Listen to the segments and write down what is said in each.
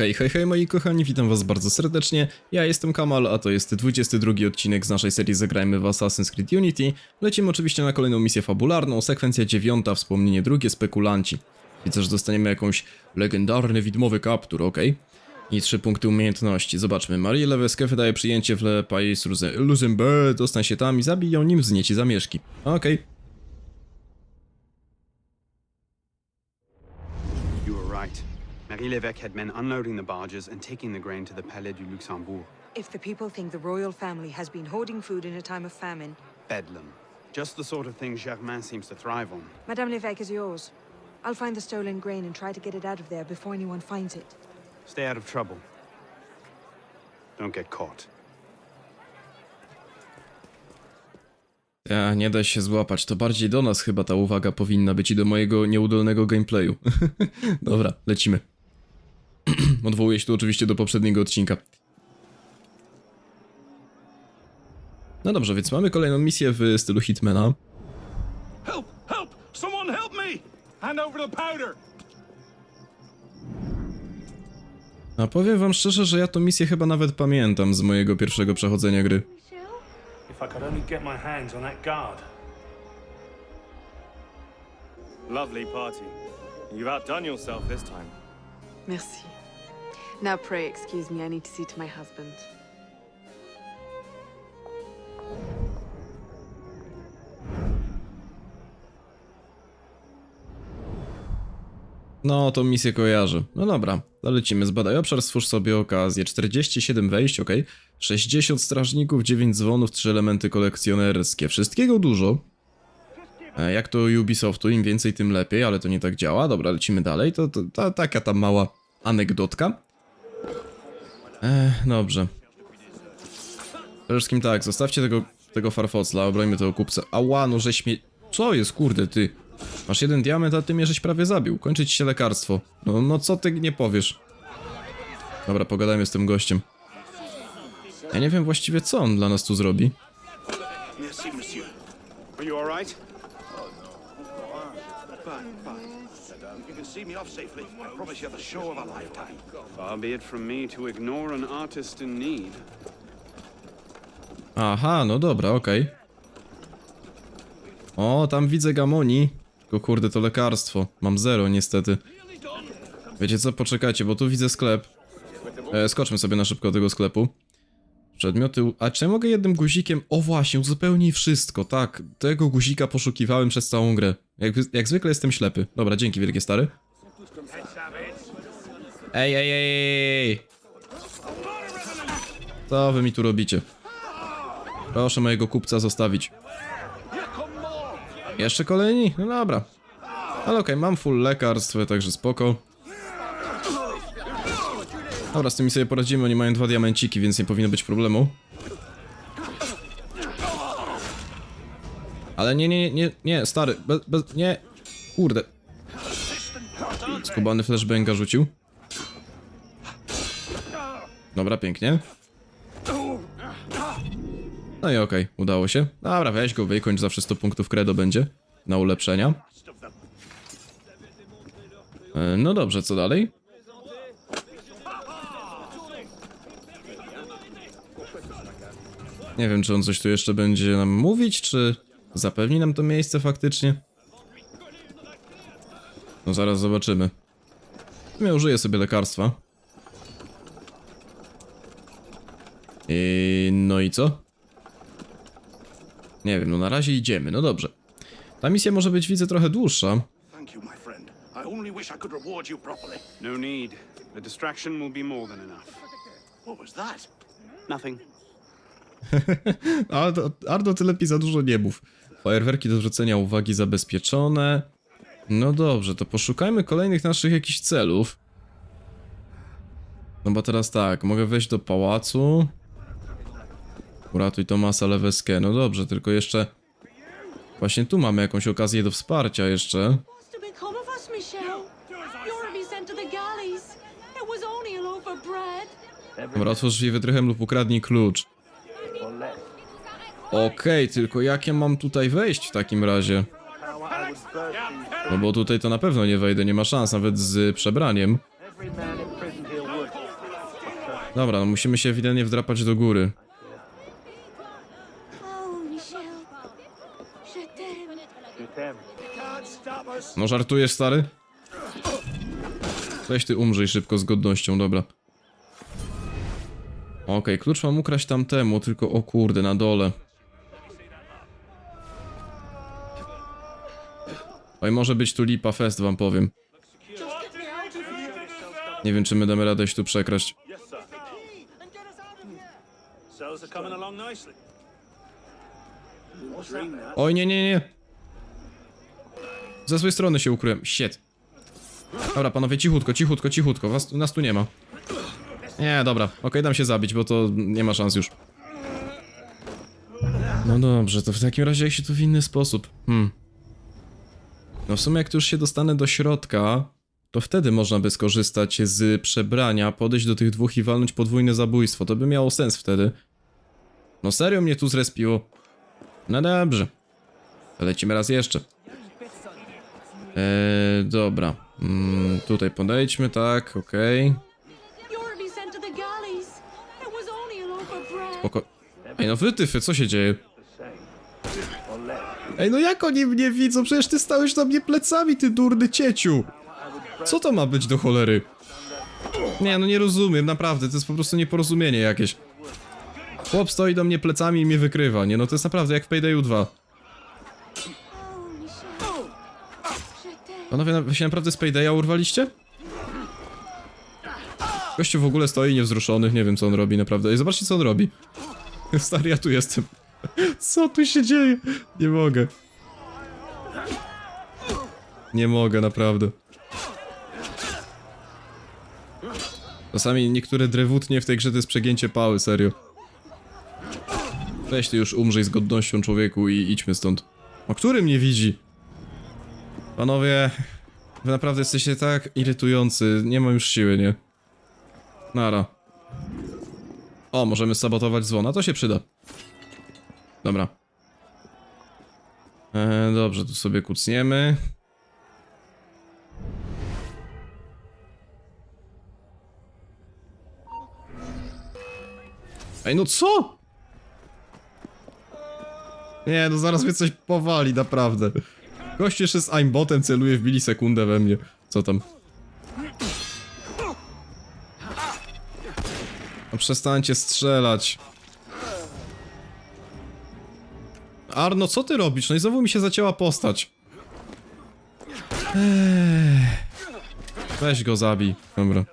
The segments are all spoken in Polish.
Hej, hej, hej moi kochani, witam was bardzo serdecznie. Ja jestem Kamal, a to jest 22 odcinek z naszej serii Zagrajmy w Assassin's Creed Unity. Lecimy oczywiście na kolejną misję fabularną, sekwencja dziewiąta, wspomnienie drugie, spekulanci. Widzę, że dostaniemy jakąś legendarny widmowy kaptur, okej? I trzy punkty umiejętności. Zobaczmy, Marie Leweskę wydaje przyjęcie w Le Pays Luzembe, dostań się tam i zabiją nim wznieci zamieszki. Okej. You Marie Levesque had men unloading the barges and taking the grain to the Palais du Luxembourg. If the people think the royal family has been hoarding food in a time of famine, Bedlam. Just the sort of thing Germain seems to thrive on. Madame Levesque is yours. I'll find the stolen grain and try to get it out of there before anyone finds it. Stay out of trouble. Don't get caught. Ja, nie da się złapać, to bardziej do nas chyba ta uwaga powinna być i do mojego nieudolnego gameplayu. Dobra, lecimy. Odwołuję się tu oczywiście do poprzedniego odcinka. No dobrze, więc mamy kolejną misję w stylu Hitmana. Help! Help! Someone help me! Hand over the powder! A powiem wam szczerze, że ja tą misję chyba nawet pamiętam z mojego pierwszego przechodzenia gry. If I could only get my hands on that guard. Lovely party. You've outdone yourself this time. Merci. Now pray excuse me, I need to see to my husband. No, misję kojarzę. No dobra, zalecimy. Zbadaj obszar, stwórz sobie okazję. 47 wejść, ok. 60 strażników, 9 dzwonów, 3 elementy kolekcjonerskie. Wszystkiego dużo. E, Jak to Ubisoftu, im więcej, tym lepiej, ale to nie tak działa. Dobra, lecimy dalej. To, to, taka tam mała anegdotka. E, dobrze. Przede wszystkim tak, zostawcie tego, tego farfocla, obrońmy tego kupca. Ała, no żeś mnie... Co jest, kurde, ty? Masz jeden diament, a ty mnie żeś prawie zabił. Kończy ci się lekarstwo. No, no co ty nie powiesz? Dobra, pogadajmy z tym gościem. Ja nie wiem właściwie, co on dla nas tu zrobi. Merci, monsieur. Are you right? You can see me off safely. I promise you the show of a lifetime. Far be it from me to ignore an artist in need. Aha, no dobra, okej. O, tam widzę gamoni. Tylko kurde, to lekarstwo. Mam zero, niestety. Wiecie co, poczekajcie, bo tu widzę sklep. E, skoczmy sobie na szybko do tego sklepu. Przedmioty... u- A czy ja mogę jednym guzikiem... O właśnie, uzupełnij wszystko, tak. Tego guzika poszukiwałem przez całą grę. Jak, jak zwykle jestem ślepy. Dobra, dzięki wielkie stary. Ej, ej, ej, ej. Co wy mi tu robicie? Proszę mojego kupca zostawić. Jeszcze kolejni? No dobra. Ale okej, mam full lekarstw, także spoko. Dobra, z tymi sobie poradzimy, oni mają dwa diamenciki, więc nie powinno być problemu. Ale nie, nie, nie, nie, stary, bez, bez, nie, kurde. Skubany flashbanga rzucił. Dobra, pięknie. No i okej, udało się. Dobra, weź go, wykończ, zawsze 100 punktów credo będzie na ulepszenia. E, No dobrze, co dalej? Nie wiem, czy on coś tu jeszcze będzie nam mówić, czy zapewni nam to miejsce faktycznie. No zaraz zobaczymy. Ja użyję sobie lekarstwa. I no i co? Nie wiem, no na razie idziemy, no dobrze. Ta misja może być, widzę, trochę dłuższa. Thank you, my friend. I only wish I could reward you properly. No need. The distraction will be more than enough. What was that? Nothing. Ardo, Ardo, ty lepiej za dużo nie mów. Fajerwerki do zwrócenia uwagi zabezpieczone. No dobrze, to poszukajmy kolejnych naszych jakichś celów. No bo teraz tak, mogę wejść do pałacu. Uratuj Tomasa Leweskę. No dobrze, tylko jeszcze... Właśnie tu mamy jakąś okazję do wsparcia jeszcze. Dobra, otwórz drzwi wytrychem lub ukradnij klucz. Okej, tylko jak ja mam tutaj wejść w takim razie? No bo tutaj to na pewno nie wejdę, nie ma szans nawet z przebraniem. Dobra, no musimy się ewidentnie wdrapać do góry. No żartujesz, stary? Weź ty umrzyj szybko z godnością, dobra. Okej, klucz mam ukraść tamtemu, tylko o kurde, na dole. Oj, może być tu lipa fest, wam powiem. Nie wiem, czy my damy radę się tu przekraść. Oj, nie, nie, nie. Ze złej strony się ukryłem. Shit. Dobra, panowie, cichutko, cichutko, cichutko. Was, nas tu nie ma. Nie, dobra. Okej, dam się zabić, bo to nie ma szans już. No dobrze, to w takim razie jak się tu w inny sposób. Hmm. No w sumie jak tu już się dostanę do środka, to wtedy można by skorzystać z przebrania, podejść do tych dwóch i walnąć podwójne zabójstwo. To by miało sens wtedy. No serio mnie tu zrespiło. No dobrze. Lecimy raz jeszcze. Eee, dobra. Mm, tutaj podejdźmy, tak, okej. Bread. Spoko... Ej, no wytyfy, co się dzieje? Ej, no jak oni mnie widzą? Przecież ty stałeś na mnie plecami, ty durny cieciu! Co to ma być do cholery? Nie, no nie rozumiem, naprawdę, to jest po prostu nieporozumienie jakieś. Chłop stoi do mnie plecami i mnie wykrywa, nie? No to jest naprawdę jak w Paydayu 2. Oh, Michel. Je t'aime. Panowie, wy się naprawdę z Paydaya urwaliście? Gościu w ogóle stoi niewzruszony, nie wiem co on robi naprawdę. Ej, zobaczcie co on robi. Stary, ja tu jestem. Co tu się dzieje? Nie mogę. Nie mogę, naprawdę. Czasami niektóre drewutnie w tej grze to jest przegięcie pały, serio. Weź ty już umrzyj z godnością człowieku i idźmy stąd. O którym nie widzi? Panowie, wy naprawdę jesteście tak irytujący, nie mam już siły, nie? Nara. O, możemy sabotować dzwona, to się przyda. Dobra. E, dobrze, tu sobie kucniemy. Ej, no co? Nie, no zaraz mnie coś powali, naprawdę. Gość jeszcze z aimbotem celuje w milisekundę we mnie. Co tam? No przestańcie strzelać. Arno, co ty robisz? No i znowu mi się zacięła postać. Ech. Weź go zabij. Dobra.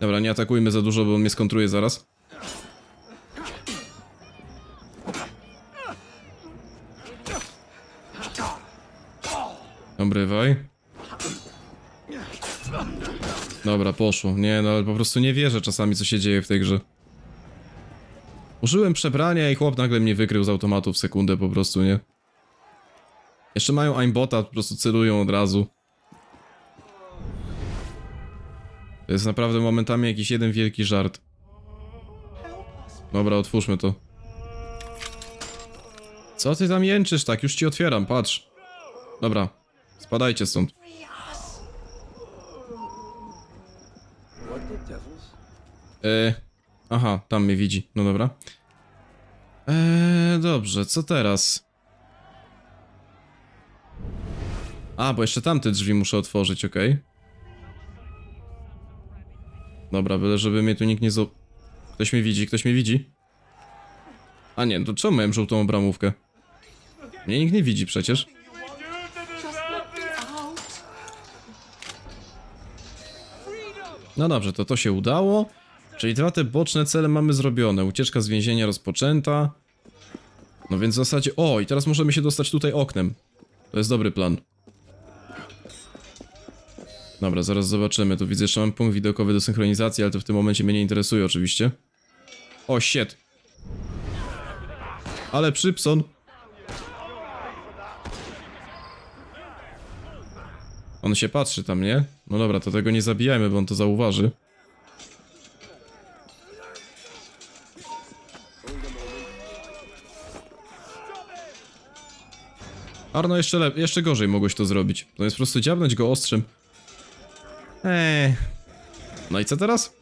Dobra, nie atakujmy za dużo, bo on mnie skontruje zaraz. Obrywaj. Dobra, poszło. Nie, no ale po prostu nie wierzę czasami, co się dzieje w tej grze. Użyłem przebrania i chłop nagle mnie wykrył z automatu w sekundę po prostu, nie? Jeszcze mają aimbota, po prostu celują od razu. To jest naprawdę momentami jakiś jeden wielki żart. Dobra, otwórzmy to. Co ty tam jęczysz tak? Już ci otwieram, patrz. Dobra, spadajcie stąd. E, aha, tam mnie widzi. No dobra. Eee, dobrze, co teraz? A, bo jeszcze tamte drzwi muszę otworzyć, okej. Dobra, byle żeby mnie tu nikt nie zo... Ktoś mnie widzi, ktoś mnie widzi? A nie, to czemu miałem żółtą obramówkę? Mnie nikt nie widzi przecież. No dobrze, to to się udało. Czyli dwa te boczne cele mamy zrobione. Ucieczka z więzienia rozpoczęta. No więc w zasadzie... O, i teraz możemy się dostać tutaj oknem. To jest dobry plan. Dobra, zaraz zobaczymy. Tu widzę, jeszcze mam punkt widokowy do synchronizacji, ale to w tym momencie mnie nie interesuje oczywiście. O, shit. Ale Przypson. On się patrzy tam, nie? No dobra, to tego nie zabijajmy, bo on to zauważy. Arno, jeszcze, lep- jeszcze gorzej mogłeś to zrobić. To jest po prostu dziabnąć go ostrzem. Eee. No i co teraz?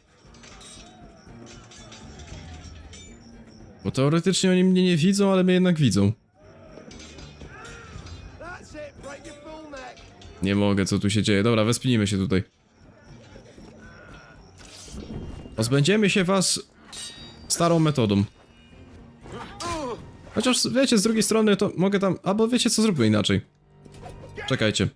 Bo teoretycznie oni mnie nie widzą, ale mnie jednak widzą. Nie mogę, co tu się dzieje. Dobra, wespnijmy się tutaj. Pozbędziemy się was starą metodą. Chociaż wiecie, z drugiej strony to mogę tam... Albo wiecie co, zróbmy inaczej. Czekajcie.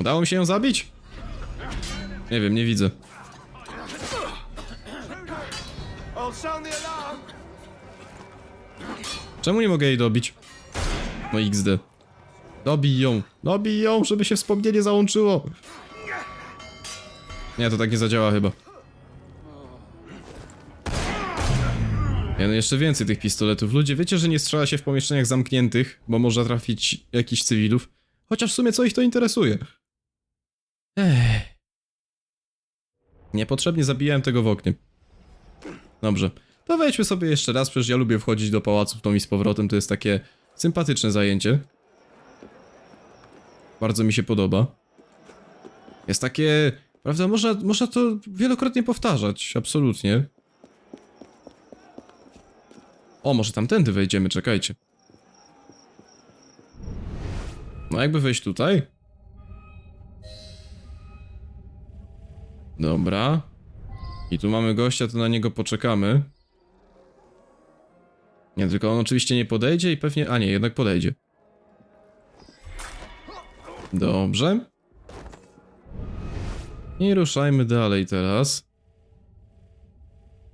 Udało mi się ją zabić? Nie wiem, nie widzę. Czemu nie mogę jej dobić? No XD. Dobij ją. Dobij ją, żeby się wspomnienie załączyło. Nie, to tak nie zadziała chyba. Nie, no jeszcze więcej tych pistoletów. Ludzie, wiecie, że nie strzela się w pomieszczeniach zamkniętych, bo może trafić jakiś cywilów? Chociaż w sumie co ich to interesuje? Ech. Niepotrzebnie zabijałem tego w oknie. Dobrze. To wejdźmy sobie jeszcze raz, przecież ja lubię wchodzić do pałaców tą i z powrotem, to jest takie sympatyczne zajęcie. Bardzo mi się podoba. Jest takie... Prawda, można, można to wielokrotnie powtarzać, absolutnie. O, może tamtędy wejdziemy, czekajcie. No jakby wejść tutaj? Dobra. I tu mamy gościa, to na niego poczekamy. Nie, tylko on oczywiście nie podejdzie i pewnie... A nie, jednak podejdzie. Dobrze. I ruszajmy dalej teraz.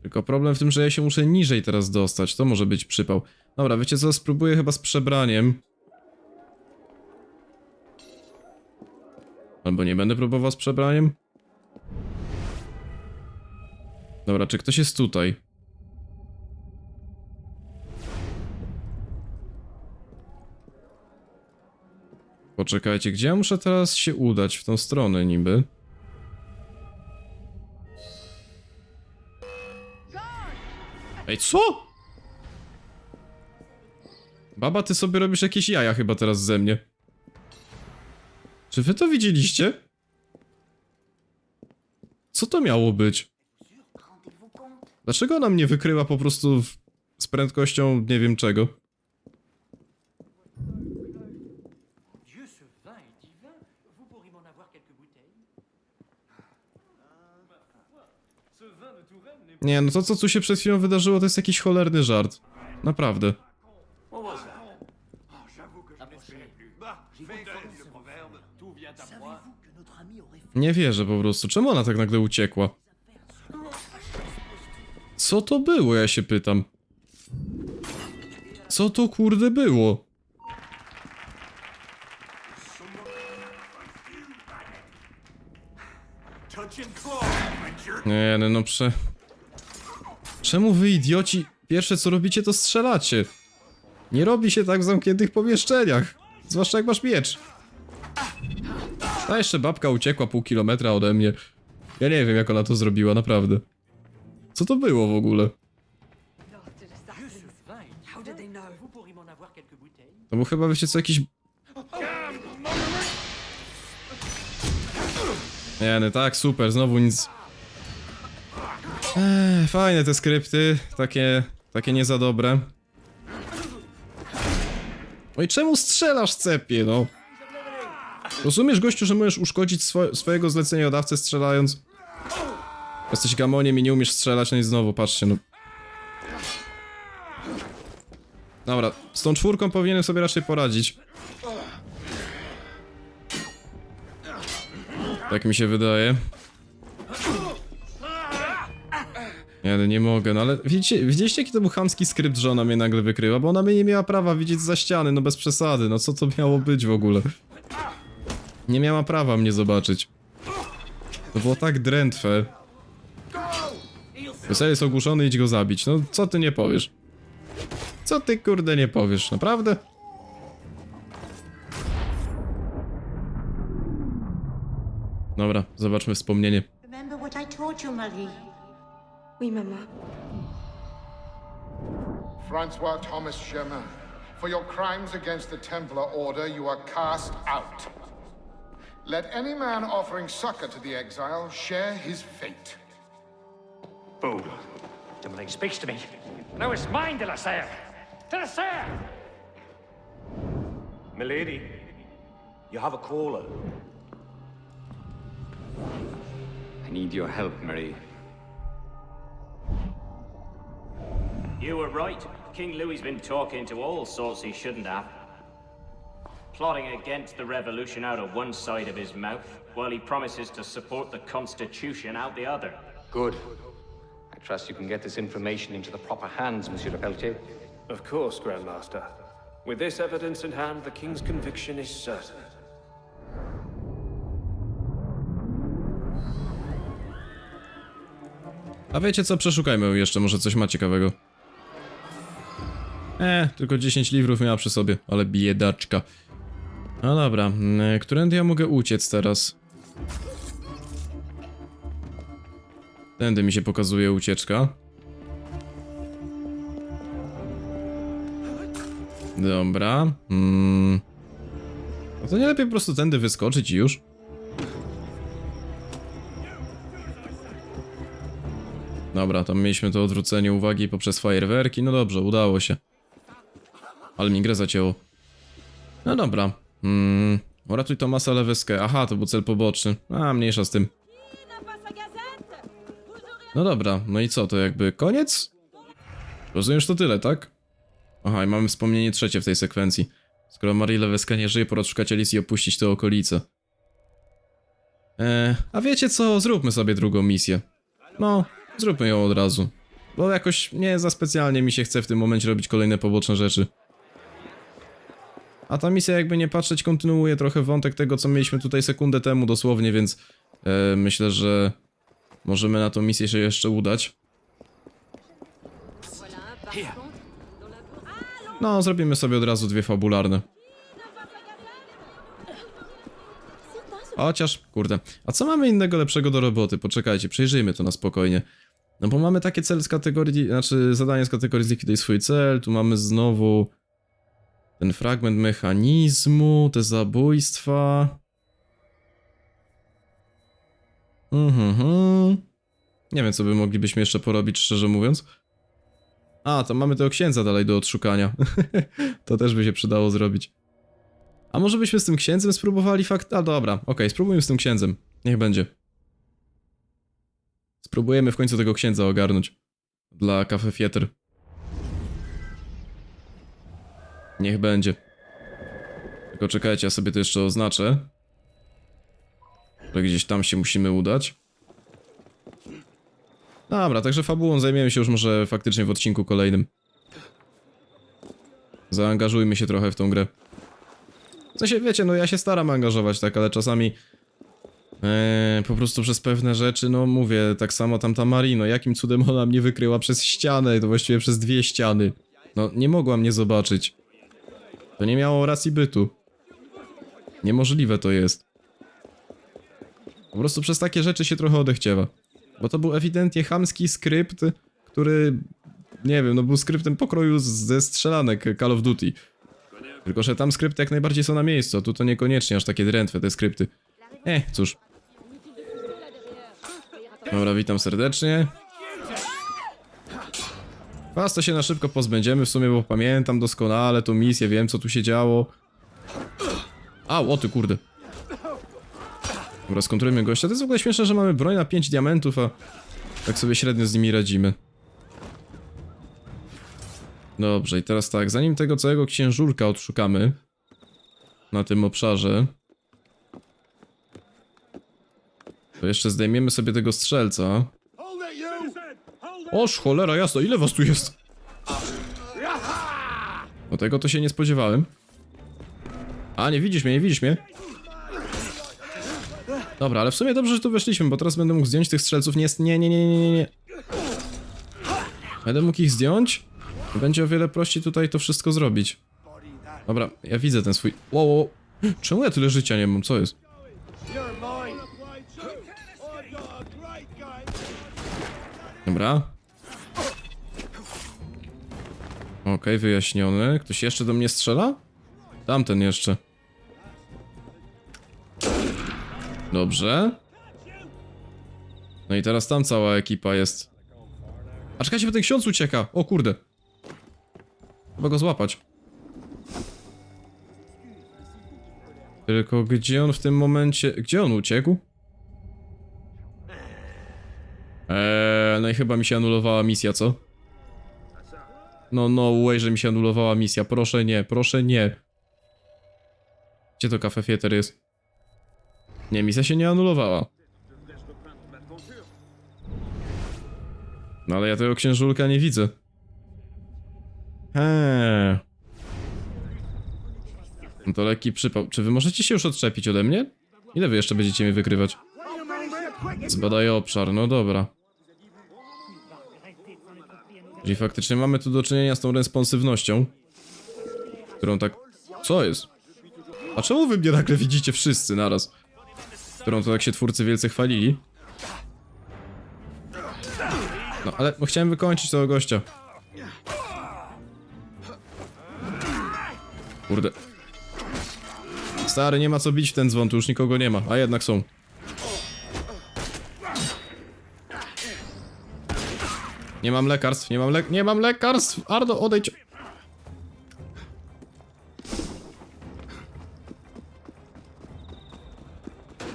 Tylko problem w tym, że ja się muszę niżej teraz dostać. To może być przypał. Dobra, wiecie co? Spróbuję chyba z przebraniem. Albo nie będę próbował z przebraniem. Dobra, czy ktoś jest tutaj? Poczekajcie, gdzie ja muszę teraz się udać? W tą stronę niby. Ej, co? Baba, ty sobie robisz jakieś jaja chyba teraz ze mnie. Czy wy to widzieliście? Co to miało być? Dlaczego ona mnie wykryła po prostu w... z prędkością nie wiem czego? Nie, no to co tu się przed chwilą wydarzyło to jest jakiś cholerny żart. Naprawdę. Nie wierzę po prostu. Czemu ona tak nagle uciekła? Co to było, ja się pytam. Co to kurde było? Nie, no, no prze... Czemu wy idioci pierwsze co robicie to strzelacie? Nie robi się tak w zamkniętych pomieszczeniach. Zwłaszcza jak masz miecz. Ta jeszcze babka uciekła pół kilometra ode mnie. Ja nie wiem jak ona to zrobiła, naprawdę. Co to było w ogóle? To był chyba, wiecie co, jakiś... Nie, no tak, super, znowu nic... Eee, fajne te skrypty, takie... takie nie za dobre. No i czemu strzelasz, cepie, no? Rozumiesz, gościu, że możesz uszkodzić swo swojego zleceniodawcę strzelając? Jesteś gamoniem i nie umiesz strzelać, no i znowu, patrzcie, no. Dobra, z tą czwórką powinienem sobie raczej poradzić. Tak mi się wydaje. Nie, no nie mogę, no ale widzicie, widzieliście jaki to był chamski skrypt, że ona mnie nagle wykryła? Bo ona mnie nie miała prawa widzieć za ściany, no bez przesady, no co to miało być w ogóle? Nie miała prawa mnie zobaczyć. To było tak drętwe. Wesel jest ogłuszony, idź go zabić, no co ty nie powiesz? Co ty kurde nie powiesz, naprawdę? Dobra, zobaczmy wspomnienie. Remember what I taught you, Marie. Oui, Mama. Francois Thomas Chemin, For your crimes against the Templar Order, you are cast out. Let any man offering succor to the exile share his fate. Fool. Dumoulin speaks to me. Now it's mine, de la Serre. De la Serre! Milady, you have a caller. I need your help, Marie. You were right. King Louis's been talking to all sorts he shouldn't have. Plotting against the revolution out of one side of his mouth, while he promises to support the Constitution out the other. Good. I trust you can get this information into the proper hands, Monsieur de Pelletier. Of course, Grandmaster. With this evidence in hand, the king's conviction is certain. A wiecie co, przeszukajmy jeszcze, może coś ma ciekawego. E, tylko 10 liwrów miała przy sobie, ale biedaczka. No dobra, mm, którędy ja mogę uciec teraz? Tędy mi się pokazuje ucieczka. Dobra. Mm. No to nie lepiej po prostu tędy wyskoczyć i już? Dobra, tam mieliśmy to odwrócenie uwagi poprzez fajerwerki. No dobrze, udało się. Ale mi grę zacięło. No dobra. Mm, uratuj Tomasa Leweskę. Aha, to był cel poboczny. A, mniejsza z tym. No dobra, no i co, to jakby koniec? Rozumiem, że to tyle, tak? Aha, i mamy wspomnienie trzecie w tej sekwencji. Skoro Marie Leweska nie żyje, pora szukać Alicji i opuścić te okolice. Eee, a wiecie co? Zróbmy sobie drugą misję. No, zróbmy ją od razu. Bo jakoś nie za specjalnie mi się chce w tym momencie robić kolejne poboczne rzeczy. A ta misja jakby nie patrzeć kontynuuje trochę wątek tego co mieliśmy tutaj sekundę temu dosłownie, więc e, myślę, że możemy na tą misję się jeszcze udać. No, zrobimy sobie od razu dwie fabularne. Chociaż, kurde. A co mamy innego lepszego do roboty? Poczekajcie, przejrzyjmy to na spokojnie. No bo mamy takie cel z kategorii, znaczy zadanie z kategorii zlikwiduj swój cel, tu mamy znowu ten fragment mechanizmu, te zabójstwa. Mhm. Nie wiem, co by moglibyśmy jeszcze porobić, szczerze mówiąc. A, to mamy tego księdza dalej do odszukania. to też by się przydało zrobić. A może byśmy z tym księdzem spróbowali fakt... A dobra, okej, spróbujmy z tym księdzem. Niech będzie. Spróbujemy w końcu tego księdza ogarnąć. Dla Cafe Theater. Niech będzie. Tylko czekajcie, ja sobie to jeszcze oznaczę. Że gdzieś tam się musimy udać. Dobra, także fabułą zajmiemy się już może faktycznie w odcinku kolejnym. Zaangażujmy się trochę w tą grę. W sensie, wiecie, no ja się staram angażować, tak, ale czasami e, po prostu przez pewne rzeczy, no mówię, tak samo tamta Marino, jakim cudem ona mnie wykryła przez ścianę, to właściwie przez dwie ściany. No, nie mogła mnie zobaczyć. To nie miało racji bytu. Niemożliwe to jest. Po prostu przez takie rzeczy się trochę odechciewa. Bo to był ewidentnie chamski skrypt, który, nie wiem, no był skryptem pokroju ze strzelanek Call of Duty. Tylko, że tam skrypty jak najbardziej są na miejscu, a tu to niekoniecznie aż takie drętwe te skrypty. Eh, cóż. Dobra, witam serdecznie. Was to się na szybko pozbędziemy w sumie, bo pamiętam doskonale tą misję, wiem co tu się działo. Au, o ty kurde. Dobra, skontrolujmy gościa. To jest w ogóle śmieszne, że mamy broń na 5 diamentów, a tak sobie średnio z nimi radzimy. Dobrze, i teraz tak, zanim tego całego księżurka odszukamy na tym obszarze, to jeszcze zdejmiemy sobie tego strzelca. Oż, cholera jasno, ile was tu jest? No tego to się nie spodziewałem. A, nie widzisz mnie, nie widzisz mnie? Dobra, ale w sumie dobrze, że tu weszliśmy, bo teraz będę mógł zdjąć tych strzelców. Nie, nie, nie, nie, nie, nie. Będę mógł ich zdjąć. Będzie o wiele prościej tutaj to wszystko zrobić. Dobra, ja widzę ten swój... Wow, wow. Czemu ja tyle życia nie mam? Co jest? Dobra. Okej, wyjaśniony. Ktoś jeszcze do mnie strzela? Tamten jeszcze. Dobrze. No i teraz tam cała ekipa jest. A czekajcie, bo ten ksiądz ucieka. O kurde. Trzeba go złapać. Tylko gdzie on w tym momencie... Gdzie on uciekł? Eee, no i chyba mi się anulowała misja, co? No, no way, że mi się anulowała misja. Proszę nie, proszę nie. Gdzie to kafe fieter jest? Nie, misja się nie anulowała. No ale ja tego księżulka nie widzę. Eee. No to lekki przypał. Czy wy możecie się już odczepić ode mnie? Ile wy jeszcze będziecie mnie wykrywać? Zbadaj obszar, no dobra. Czyli faktycznie mamy tu do czynienia z tą responsywnością. Którą tak... Co jest? A czemu wy mnie nagle widzicie wszyscy naraz? Którą to tak się twórcy wielce chwalili. No ale chciałem wykończyć tego gościa. Kurde. Stary, nie ma co bić w ten dzwon, tu już nikogo nie ma, a jednak są. Nie mam lekarstw, nie mam le nie mam lekarstw! Ardo, odejdź!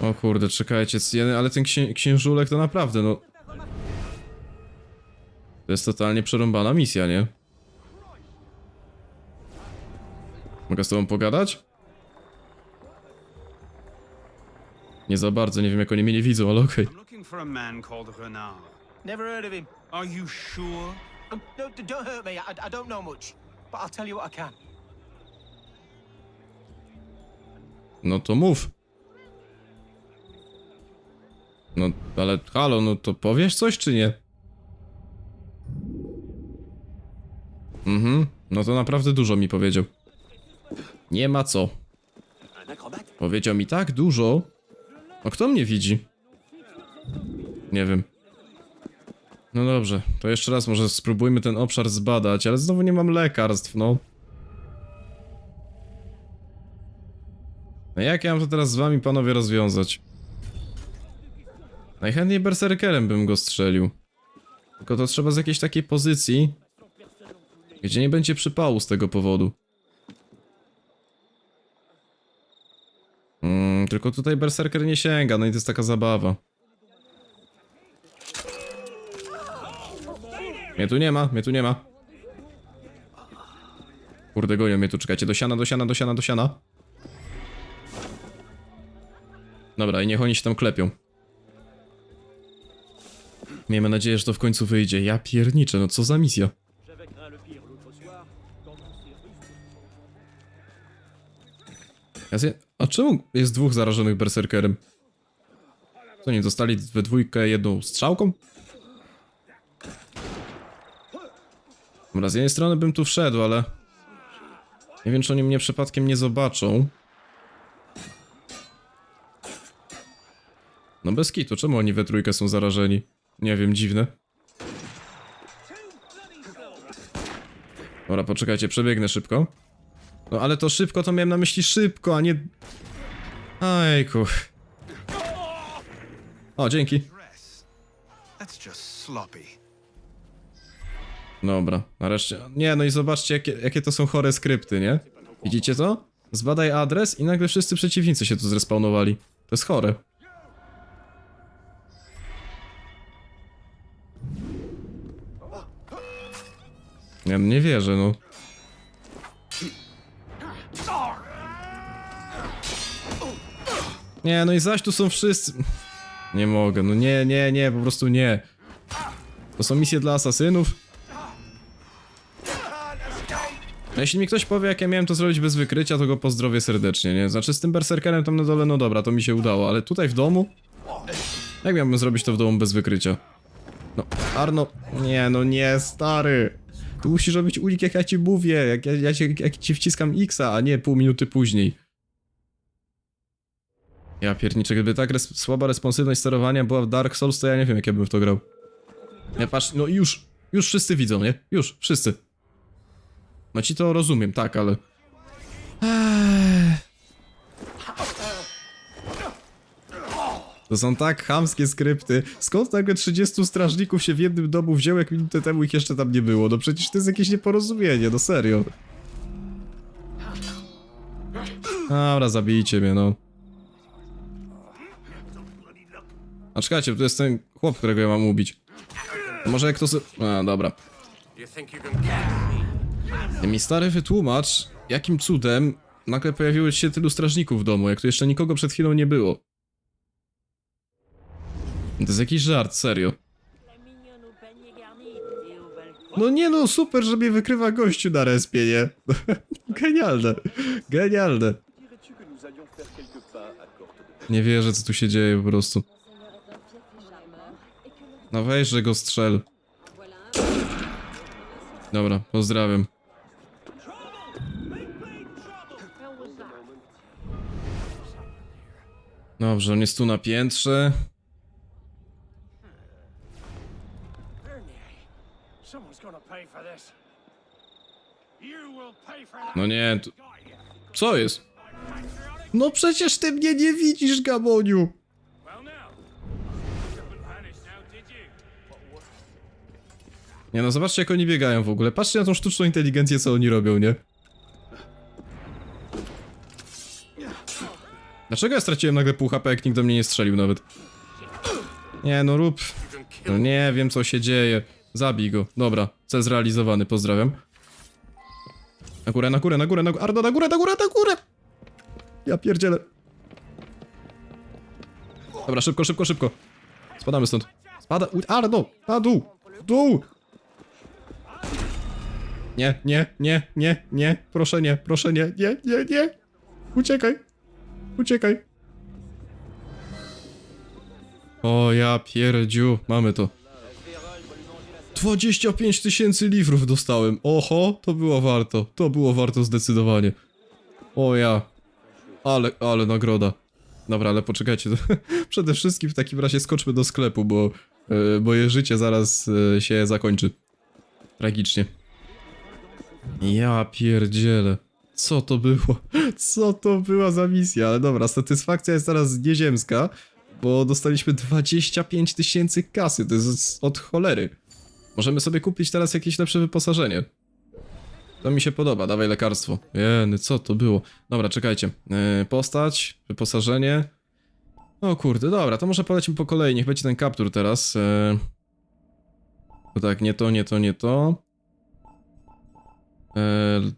O kurde, czekajcie, ale ten księ księżulek to naprawdę, no... To jest totalnie przerąbana misja, nie? Mogę z tobą pogadać? Nie za bardzo, nie wiem jak oni mnie nie widzą, ale okej. I'm Are you sure? Um, no, d- don't hurt me. I, I don't know much. But I'll tell you what I can. No to mów. No, ale halo, no to powiesz coś czy nie? Mhm, no to naprawdę dużo mi powiedział. Nie ma co. Powiedział mi tak dużo. A kto mnie widzi? Nie wiem. No dobrze, to jeszcze raz może spróbujmy ten obszar zbadać, ale znowu nie mam lekarstw, no. No jak ja mam to teraz z wami panowie rozwiązać? Najchętniej berserkerem bym go strzelił. Tylko to trzeba z jakiejś takiej pozycji, gdzie nie będzie przypału z tego powodu. Mm, tylko tutaj berserker nie sięga, no i to jest taka zabawa. Mnie tu nie ma, mnie tu nie ma. Kurde, gonią mnie tu, czekajcie, do siana, do siana, do siana, do siana. Dobra, i niech oni się tam klepią. Miejmy nadzieję, że to w końcu wyjdzie. Ja pierniczę, no co za misja. Ja zje... A czemu jest dwóch zarażonych berserkerem? Co, nie dostali we dwójkę jedną strzałką? Z jednej strony bym tu wszedł, ale... Nie wiem, czy oni mnie przypadkiem nie zobaczą. No bez kitu, czemu oni we trójkę są zarażeni? Nie wiem, dziwne. Dobra, poczekajcie, przebiegnę szybko. No ale to szybko, to miałem na myśli szybko, a nie... Ajku. O, dzięki. That's just sloppy. Dobra, nareszcie. Nie, no i zobaczcie, jakie, jakie to są chore skrypty, nie? Widzicie to? Zbadaj adres i nagle wszyscy przeciwnicy się tu zrespawnowali. To jest chore. Ja nie wierzę, no. Nie, no i zaś tu są wszyscy... Nie mogę, no nie, nie, nie, po prostu nie. To są misje dla asasynów. No jeśli mi ktoś powie, jak ja miałem to zrobić bez wykrycia, to go pozdrowię serdecznie, nie? Znaczy z tym berserkerem tam na dole, no dobra, to mi się udało, ale tutaj w domu? Jak miałbym zrobić to w domu bez wykrycia? No, Arno... Nie, no nie, stary. Tu musisz robić unik, jak ja ci mówię, jak ja, ja ci, jak ci wciskam X-a, a nie pół minuty później. Ja pierniczę, gdyby tak res słaba responsywność sterowania była w Dark Souls, to ja nie wiem, jak ja bym w to grał. Nie, patrz, no już, już wszyscy widzą, nie? Już, wszyscy. No ci to rozumiem, tak, ale... To są tak chamskie skrypty. Skąd nagle 30 strażników się w jednym domu wzięło, jak minutę temu ich jeszcze tam nie było? No przecież to jest jakieś nieporozumienie, no serio. Dobra, zabijcie mnie, no. A czekajcie, tu jest ten chłop, którego ja mam ubić. Może jak to. A, dobra. Ty mi stary wytłumacz, jakim cudem nagle pojawiło się tylu strażników w domu, jak tu jeszcze nikogo przed chwilą nie było. To jest jakiś żart, serio. No nie no, super, że mnie wykrywa gościu na respie, nie? Genialne. Genialne. Nie wierzę, co tu się dzieje po prostu. No weź, że go strzel. Dobra, pozdrawiam. Dobrze, on jest tu na piętrze. No nie, tu... Co jest? No przecież ty mnie nie widzisz, Gaboniu! Nie no, zobaczcie jak oni biegają w ogóle. Patrzcie na tą sztuczną inteligencję, co oni robią, nie? Dlaczego ja straciłem nagle pół HP, jak nikt do mnie nie strzelił nawet? Nie no, rób... No nie wiem, co się dzieje. Zabij go. Dobra, cel zrealizowany, pozdrawiam. Na górę, na górę, na górę, na górę, Arno, na górę, na górę, na górę! Ja pierdzielę. Dobra, szybko, szybko, szybko. Spadamy stąd. Spada, u- Arno, na dół, dół! Nie, nie, nie, nie, nie, proszę nie, proszę nie, nie, nie, nie! Uciekaj, uciekaj. O ja pierdziu, mamy to. 25 tysięcy livrów dostałem. Oho, to było warto. To było warto zdecydowanie. O ja. Ale, ale nagroda. Dobra, ale poczekajcie. Przede wszystkim w takim razie skoczmy do sklepu, bo e, moje życie zaraz e, się zakończy. Tragicznie. Ja pierdzielę. Co to było? Co to była za misja? Ale dobra, satysfakcja jest teraz nieziemska, bo dostaliśmy 25 tysięcy kasy. To jest od cholery. Możemy sobie kupić teraz jakieś lepsze wyposażenie. To mi się podoba, dawaj lekarstwo. Jeny, co to było? Dobra, czekajcie. Yy, postać, wyposażenie. O kurde, dobra, to może polecimy po kolei, niech będzie ten kaptur teraz. Yy... To tak, nie to, nie to, nie to. Yy,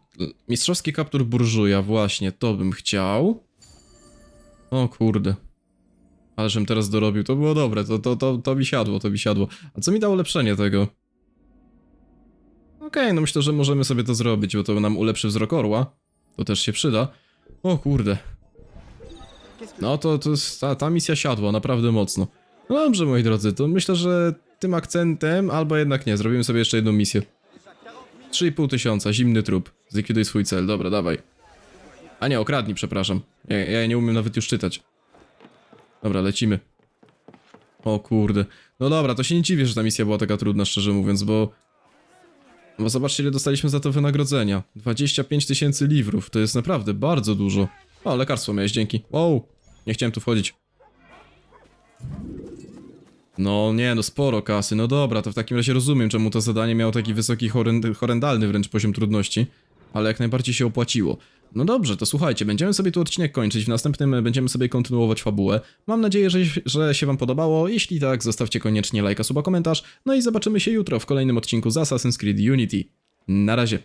mistrzowski kaptur burżuja, właśnie, to bym chciał. O kurde. Ale teraz dorobił, to było dobre, to, to, to, to mi siadło, to mi siadło. A co mi dało ulepszenie tego? Okej, no myślę, że możemy sobie to zrobić, bo to nam ulepszy wzrok orła. To też się przyda. O kurde. No to, to ta, ta misja siadła naprawdę mocno. No dobrze, moi drodzy, to myślę, że tym akcentem, albo jednak nie, zrobimy sobie jeszcze jedną misję. 3,5 tysiąca, zimny trup. Zlikwiduj swój cel, dobra, dawaj. A nie, okradnij, przepraszam. Ja, ja nie umiem nawet już czytać. Dobra, lecimy. O kurde. No dobra, to się nie dziwię, że ta misja była taka trudna, szczerze mówiąc, bo... Bo zobaczcie, ile dostaliśmy za to wynagrodzenia. 25 tysięcy livrów, to jest naprawdę bardzo dużo. O, lekarstwo miałeś, dzięki. Wow, nie chciałem tu wchodzić. No nie, no sporo kasy, no dobra, to w takim razie rozumiem, czemu to zadanie miało taki wysoki, horrend horrendalny wręcz poziom trudności. Ale jak najbardziej się opłaciło. No dobrze, to słuchajcie, będziemy sobie tu odcinek kończyć, w następnym będziemy sobie kontynuować fabułę. Mam nadzieję, że, że się wam podobało, jeśli tak, zostawcie koniecznie lajka, suba, komentarz, no i zobaczymy się jutro w kolejnym odcinku z Assassin's Creed Unity. Na razie.